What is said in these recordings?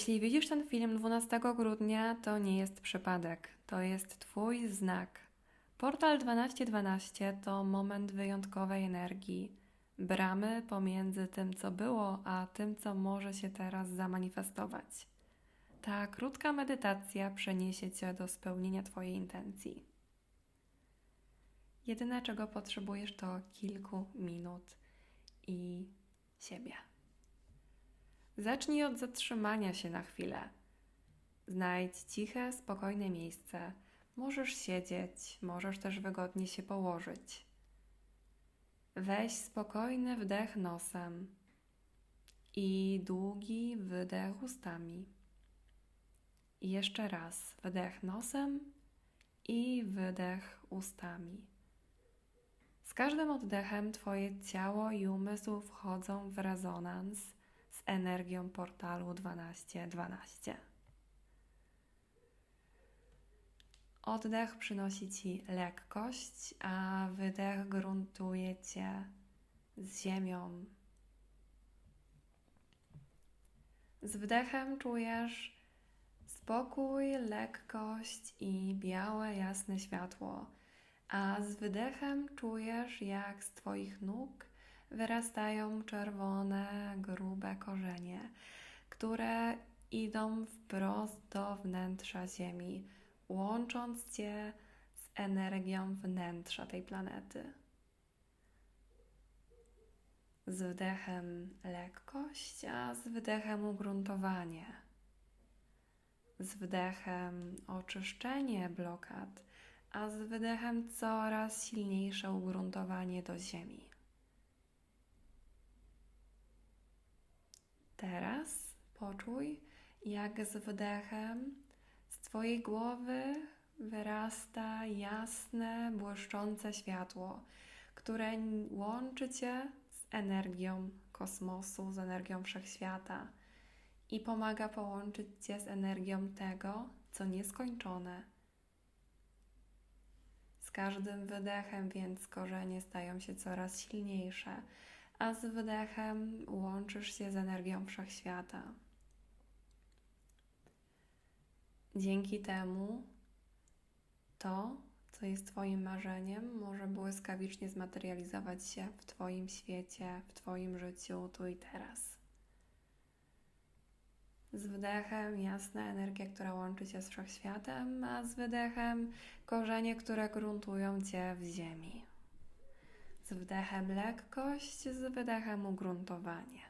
Jeśli widzisz ten film 12 grudnia, to nie jest przypadek, to jest Twój znak. Portal 1212 to moment wyjątkowej energii, bramy pomiędzy tym, co było, a tym, co może się teraz zamanifestować. Ta krótka medytacja przeniesie Cię do spełnienia Twojej intencji. Jedyne, czego potrzebujesz, to kilku minut i siebie. Zacznij od zatrzymania się na chwilę. Znajdź ciche, spokojne miejsce. Możesz siedzieć, możesz też wygodnie się położyć. Weź spokojny wdech nosem i długi wydech ustami. I jeszcze raz wdech nosem i wydech ustami. Z każdym oddechem Twoje ciało i umysł wchodzą w rezonans energią portalu 1212. Oddech przynosi Ci lekkość, a wydech gruntuje Cię z ziemią. Z wdechem czujesz spokój, lekkość i białe, jasne światło, a z wydechem czujesz, jak z Twoich nóg wyrastają czerwone, grube korzenie, które idą wprost do wnętrza Ziemi, łącząc Cię z energią wnętrza tej planety. Z wdechem lekkość, a z wydechem ugruntowanie. Z wdechem oczyszczenie blokad, a z wydechem coraz silniejsze ugruntowanie do ziemi. Teraz poczuj, jak z wdechem z Twojej głowy wyrasta jasne, błyszczące światło, które łączy Cię z energią kosmosu, z energią wszechświata i pomaga połączyć Cię z energią tego, co nieskończone. Z każdym wydechem więc korzenie stają się coraz silniejsze, a z wydechem łączysz się z energią wszechświata. Dzięki temu to, co jest Twoim marzeniem, może błyskawicznie zmaterializować się w Twoim świecie, w Twoim życiu tu i teraz. Z wdechem jasna energia, która łączy Cię z wszechświatem, a z wydechem korzenie, które gruntują Cię w ziemi. Z wdechem lekkość, z wydechem ugruntowanie.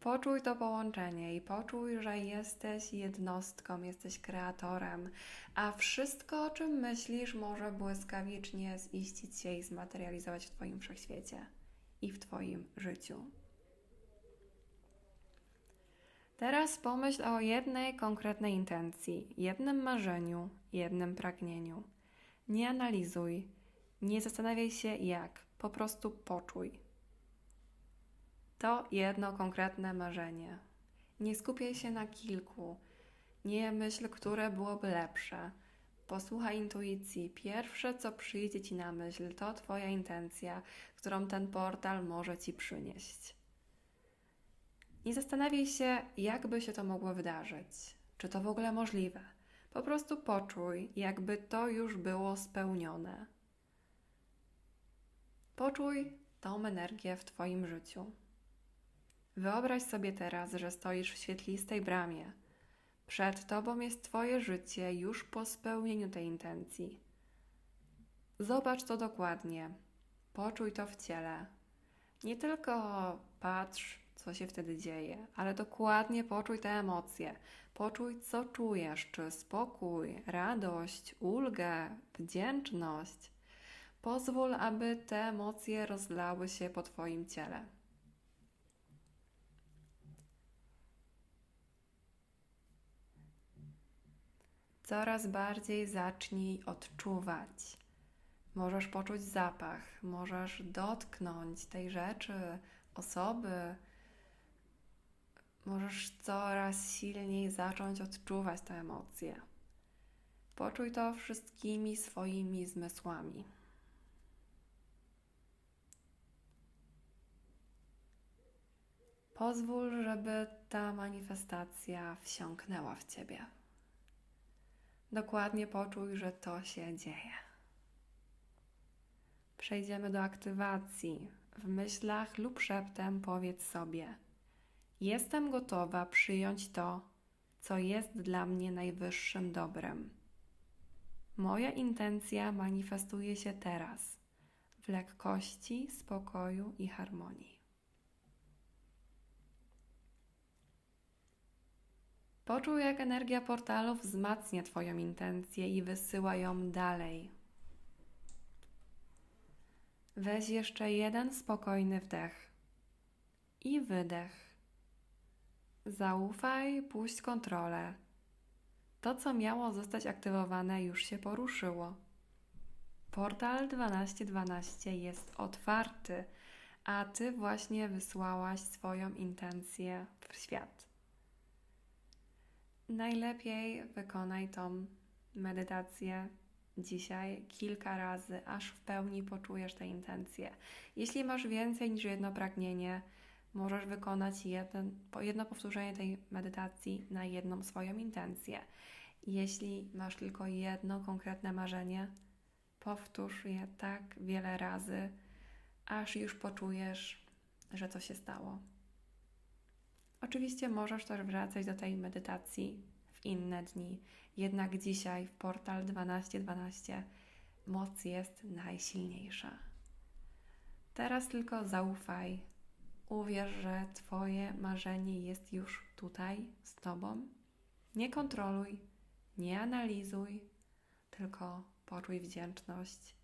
Poczuj to połączenie i poczuj, że jesteś jednostką, jesteś kreatorem, a wszystko, o czym myślisz, może błyskawicznie ziścić się i zmaterializować w Twoim wszechświecie i w Twoim życiu. Teraz pomyśl o jednej konkretnej intencji, jednym marzeniu, jednym pragnieniu. Nie analizuj, nie zastanawiaj się jak, po prostu poczuj. To jedno konkretne marzenie. Nie skupiaj się na kilku. Nie myśl, które byłoby lepsze. Posłuchaj intuicji. Pierwsze, co przyjdzie ci na myśl, to Twoja intencja, którą ten portal może ci przynieść. Nie zastanawiaj się, jak by się to mogło wydarzyć. Czy to w ogóle możliwe? Po prostu poczuj, jakby to już było spełnione. Poczuj tą energię w Twoim życiu. Wyobraź sobie teraz, że stoisz w świetlistej bramie. Przed Tobą jest Twoje życie już po spełnieniu tej intencji. Zobacz to dokładnie. Poczuj to w ciele. Nie tylko patrz, co się wtedy dzieje, ale dokładnie poczuj te emocje. Poczuj, co czujesz, czy spokój, radość, ulgę, wdzięczność. Pozwól, aby te emocje rozlały się po Twoim ciele. Coraz bardziej zacznij odczuwać. Możesz poczuć zapach, możesz dotknąć tej rzeczy, osoby. Możesz coraz silniej zacząć odczuwać te emocje. Poczuj to wszystkimi swoimi zmysłami. Pozwól, żeby ta manifestacja wsiąknęła w ciebie. Dokładnie poczuj, że to się dzieje. Przejdziemy do aktywacji. W myślach lub szeptem powiedz sobie: Jestem gotowa przyjąć to, co jest dla mnie najwyższym dobrem. Moja intencja manifestuje się teraz w lekkości, spokoju i harmonii. Poczuj, jak energia portalu wzmacnia Twoją intencję i wysyła ją dalej. Weź jeszcze jeden spokojny wdech i wydech. Zaufaj, puść kontrolę. To, co miało zostać aktywowane, już się poruszyło. Portal 1212 jest otwarty, a Ty właśnie wysłałaś swoją intencję w świat. Najlepiej wykonaj tą medytację dzisiaj kilka razy, aż w pełni poczujesz tę intencję. Jeśli masz więcej niż jedno pragnienie, możesz wykonać jeden, jedno powtórzenie tej medytacji na jedną swoją intencję. Jeśli masz tylko jedno konkretne marzenie, powtórz je tak wiele razy, aż już poczujesz, że to się stało. Oczywiście możesz też wracać do tej medytacji w inne dni, jednak dzisiaj w portal 1212 moc jest najsilniejsza. Teraz tylko zaufaj, uwierz, że Twoje marzenie jest już tutaj z Tobą. Nie kontroluj, nie analizuj, tylko poczuj wdzięczność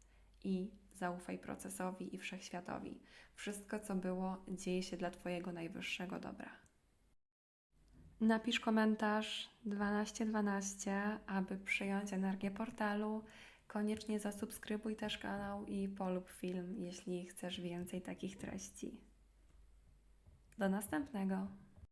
i zaufaj procesowi i wszechświatowi. Wszystko, co było, dzieje się dla Twojego najwyższego dobra. Napisz komentarz 1212, aby przyjąć energię portalu. Koniecznie zasubskrybuj też kanał i polub film, jeśli chcesz więcej takich treści. Do następnego.